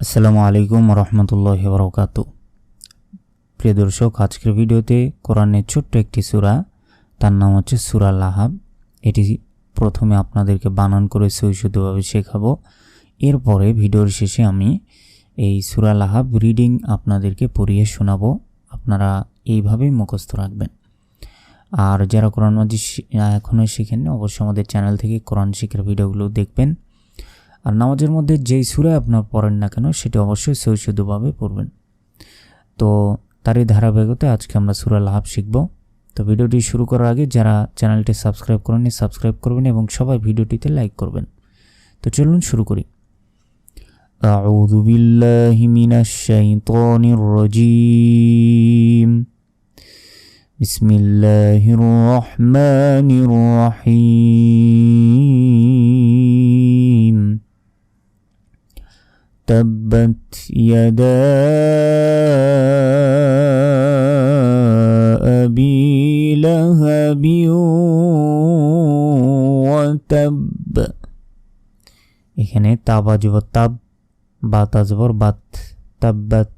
আসসালামু আলাইকুম রহমতুল্লাহ বরকাত প্রিয় দর্শক, আজকের ভিডিওতে কোরআনের ছোট্ট একটি সূরা, তার নাম হচ্ছে সুরা লাহাব। এটি প্রথমে আপনাদেরকে বানান করে সৈশুদ্ধভাবে শেখাবো। এরপরে ভিডিওর শেষে আমি এই সুরা লাহাব রিডিং আপনাদেরকে পড়িয়ে শোনাবো। আপনারা এইভাবেই মুখস্থ রাখবেন। আর যারা কোরআন মাজি এখনও শিখেননি, অবশ্যই আমাদের চ্যানেল থেকে কোরআন শিখের ভিডিওগুলো দেখবেন। আর নামাজের মধ্যে যেই সুরায় আপনার পড়েন না কেন সেটি অবশ্যই সৈশুদ্ধভাবে পড়বেন তো তারই ধারাবাহিকতায় আজকে আমরা সুরা লাভ শিখব তো ভিডিওটি শুরু করার আগে যারা চ্যানেলটি সাবস্ক্রাইব করেননি সাবস্ক্রাইব করবেন এবং সবাই ভিডিওটিতে লাইক করবেন তো চলুন শুরু করি أعوذ بالله من الشيطان الرجيم بسم الله الرحمن الرحيم تبت يدا أبي لهب وتب এখানে তাবা জবর তাব বাতা জবর বাত তাব্বাত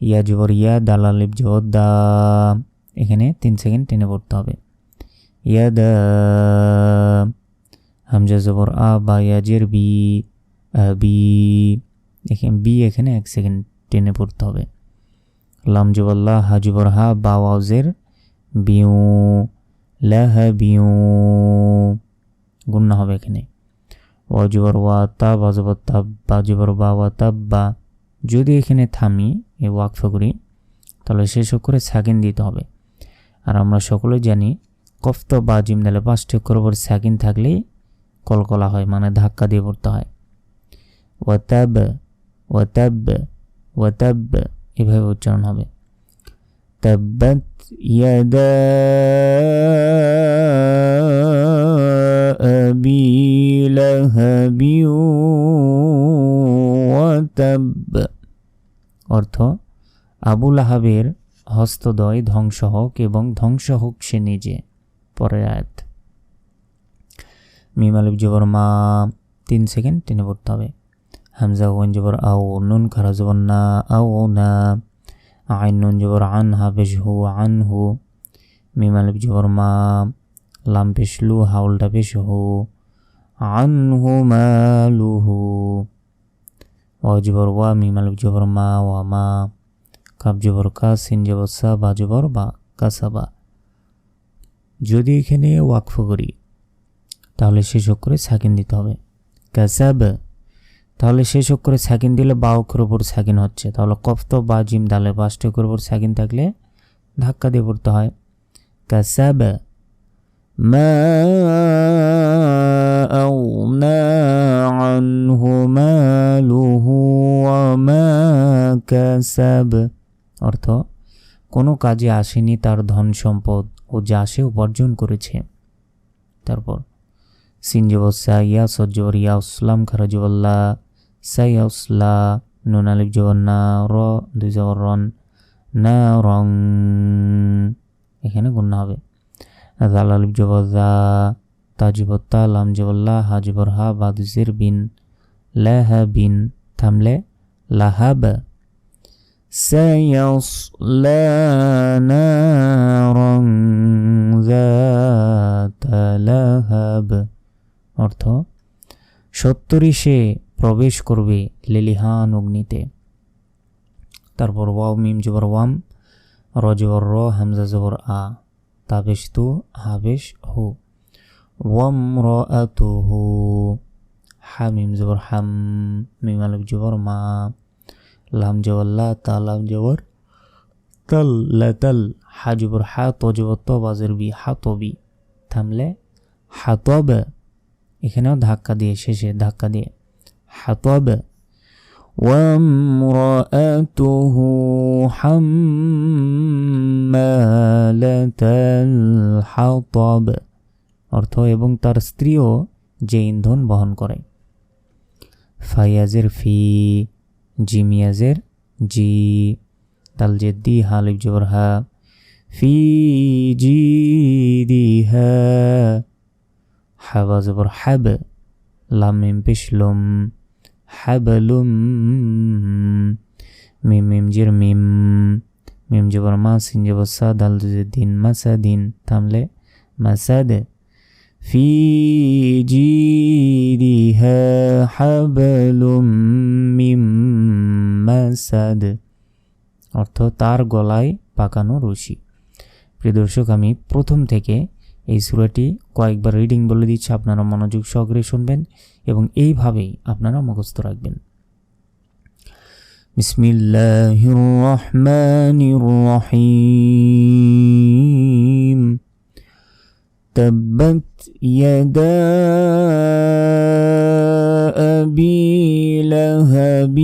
ইয়া জবর ইয়া দালালিব জবর দা এখানে তিন সেকেন্ড টেনে পড়তে হবে ইয়া দা হামজা জবর আ বা ইয়াজের বি বি এখানে বি এখানে এক সেকেন্ড টেনে পড়তে হবে। লাম জবল্লা হাজুবর হা বা ওয়াউজের বিউ লাহ বিউ গুন্না হবে এখানে। ওয়াজুবর ওয়া তা বাজবর তাব বাজুবর বা ওয়া তাব বা যদি এখানে থামি এ ওয়াকফ করি, তাহলে শেষ করে সাকিন দিতে হবে। আর আমরা সকলে জানি কফত বা জিম দিলে পাঁচটি অক্ষর উপর সাকিন থাকলেই কলকলা হয় মানে ধাক্কা দিয়ে পড়তে হয়। ওয়াতাব ওয়াতাব ওয়াতাব এভাবে উচ্চারণ হবে। তাব্বাত ইয়াদা আবি লাহাবি ওয়াতাব। অর্থ, আবু লাহাবের হস্তদয় ধ্বংস হোক এবং ধ্বংস হোক সে নিজে। পরের আয়াত। মিম আলিফ জবর মা, তিন সেকেন্ড, টেনে পড়তে হবে। হামজা ওয়ান জবর আও নুন খারা জবর না আও না আইন নুন জবর আন হা পেশ হু আন হু মিম আলিফ জবর মা লাম পেশ লু হাউলটা পেশ হু আন হু মালু হু ও জবর ওয়া মিম আলিফ জবর মা ওয়া মা কাপ জবর কা সিন জবর সা বা জবর বা কাসাবা যদি এখানে ওয়াকফ করি তাহলে শেষ অক্ষরে সাকিন দিতে হবে কাসাব তাহলে শেষ অক্ষরে সাকিন দিলে বা অক্ষর উপর সাকিন হচ্ছে তাহলে কফত বা জিম দালে পাঁচটি অক্ষর উপর সাকিন থাকলে ধাক্কা দিয়ে পড়তে হয় কাসাব ما أغنى عنه ماله وما كسب অর্থ কোনো কাজে আসেনি তার ধন সম্পদ ও যা সে উপার্জন করেছে তারপর সিনজবসা ইয়া সজ্জর ইয়া উসলাম খারাজবল্লা সাইয়াউসলা নুন আলিফ জবন্না র দুই জবর রন না রং এখানে গুন্না হবে জাল আলিফ জবর জা তাজিবত্তা লাম জবল্লা হাজিবর হা বাদুজির বিন লাহ বিন থামলে লাহাব سيصلى نارا ذات لهب অর্থ সত্তরই সে প্রবেশ করবে লেলিহান অগ্নিতে। তারপর ওয়াও, মিম জবর ওয়াম, র জবর র, হামজা জবর আ, তাবেশ তু, হাবেশ হু। ওয়াম র আতু হু হা মিম জবর হাম, মিম আলিফ জবর মা, লাম জবর লা, তা, লাম জবর তাল, লা, তাল, হা জবর হা, তো জবর তো, বাজের বি, হা, তো, বি। থামলে হাতব এখানেও ধাক্কা দিয়ে, শেষে ধাক্কা দিয়ে। হাতব وامرأته حمالة الحطب অর্থ এবং তার স্ত্রীও যে ইন্ধন বহন করে ফায়াজের ফি জিমিয়াজের জি তাল জেদ্দি হালিফ জবর হা ফি জি দি হা হাবা জবর হাব লাম মিম পেশ লম হাবলুম মিম মিম জির মিম মিম জবর মা সিন জবর সা দাল দুজের দিন মাসা দিন থামলে মাসাদ في جيدها حبل من مسد অর্থ তার গলায় পাকানো রশি প্রিয় দর্শক আমি প্রথম থেকে এই সুরাটি কয়েকবার রিডিং বলে দিচ্ছি আপনারা মনোযোগ সহকারে শুনবেন এবং এইভাবেই আপনারা মুখস্থ রাখবেন বিসমিল্লাহির রহমানির রহিম تبت يدا أبي لهب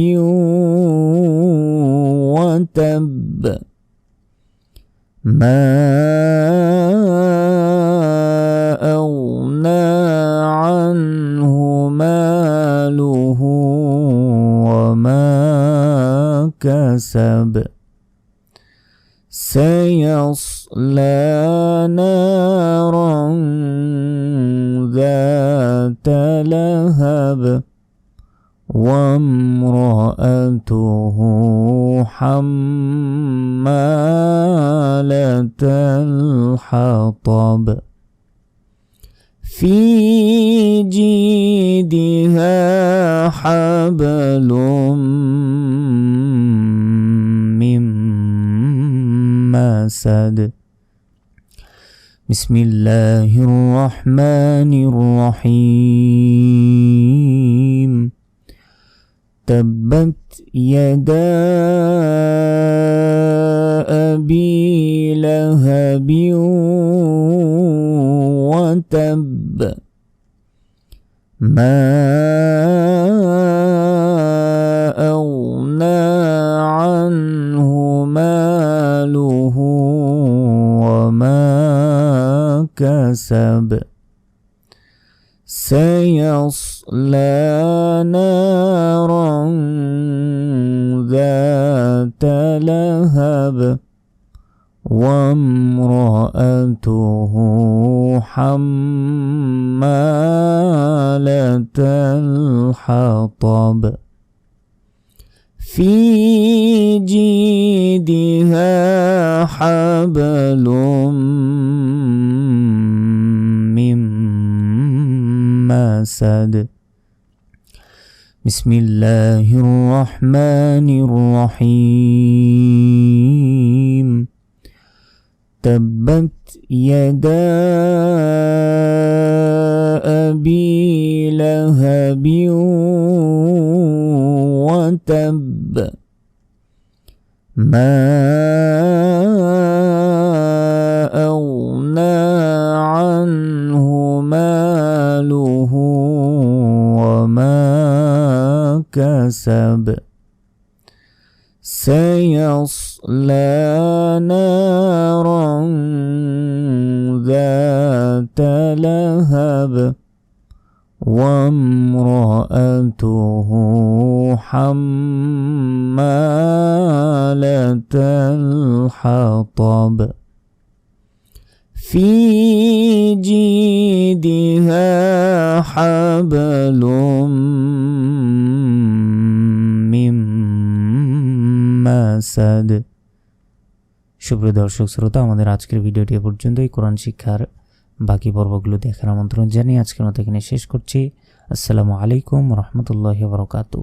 وتب ما كسب سيصلى نارا ذات لهب وامرأته حمالة الحطب. في جيدها حبل مسد بسم الله الرحمن الرحيم. تبت يدا أبي لهب وتب. ما كسب سيصلى نارا ذات لهب وامرأته حمالة الحطب. في جيدها حبل مسد بسم الله الرحمن الرحيم. تبت يدا أبي لهب وتب. ما كسب. سيصلى نارا ذات لهب وامرأته حمالة الحطب. في جيدها حبل من مسد সুপ্রিয় দর্শক শ্রোতা আমাদের আজকের ভিডিওটি এ পর্যন্তই কোরআন শিক্ষার বাকি পর্বগুলো দেখার আমন্ত্রণ জানিয়ে আজকের মতো এখানে শেষ করছি আসসালামু আলাইকুম রহমতুল্লাহ বরকাতু